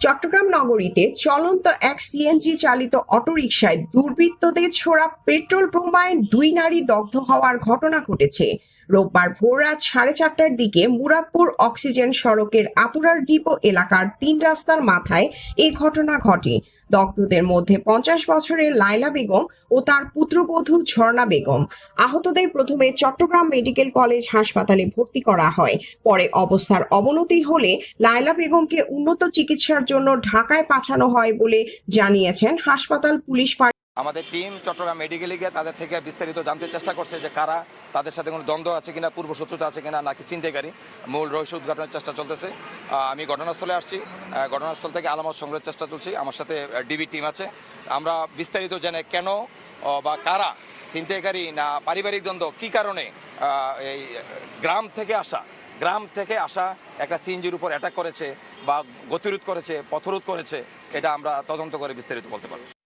চট্টগ্রাম নগরীতে চলন্ত এক সিএনজি চালিত অটোরিকশায় দুর্বৃত্তদের ছোড়া পেট্রোল বোমায় দুই নারী দগ্ধ হওয়ার ঘটনা ঘটেছে। রোববার ভোররাত সাড়ে চারটার দিকে মুরাদপুর অক্সিজেন সড়কের আতুরার ডিপো এলাকার তিন রাস্তার মাথায় এ ঘটনা ঘটে। দগ্ধদের মধ্যে পঞ্চাশ বছরের লাইলা বেগম ও তার পুত্রবধূ ঝর্ণা বেগম। আহতদের প্রথমে চট্টগ্রাম মেডিকেল কলেজ হাসপাতালে ভর্তি করা হয়। পরে অবস্থার অবনতি হলে লায়লা বেগমকে উন্নত চিকিৎসার জন্য ঢাকায় পাঠানো হয় বলে জানিয়েছেন হাসপাতাল পুলিশ আমাদের টিম চট্টগ্রাম মেডিকেলে গিয়ে তাদের থেকে বিস্তারিত জানতে চেষ্টা করছে যে কারা তাদের সাথে কোনো দ্বন্দ্ব আছে কিনা, পূর্ব শত্রুতা আছে কিনা নাকি চিন্তাকারী মূল রহস্য উদ্ঘাটনের চেষ্টা চলতেছে। আমি ঘটনাস্থলে আসছি। ঘটনাস্থল থেকে আলামত সংগ্রহের চেষ্টা চলছি। আমার সাথে ডিবি টিম আছে। আমরা বিস্তারিত জেনে কেন বা কারা ছিনতাইকারী না পারিবারিক দ্বন্দ্ব, কী কারণে এই গ্রাম থেকে আসা, গ্রাম থেকে আসা একটা সিএনজির উপর অ্যাটাক করেছে বা গতিরোধ করেছে, পথরোধ করেছে, এটা আমরা তদন্ত করে বিস্তারিত বলতে পারব।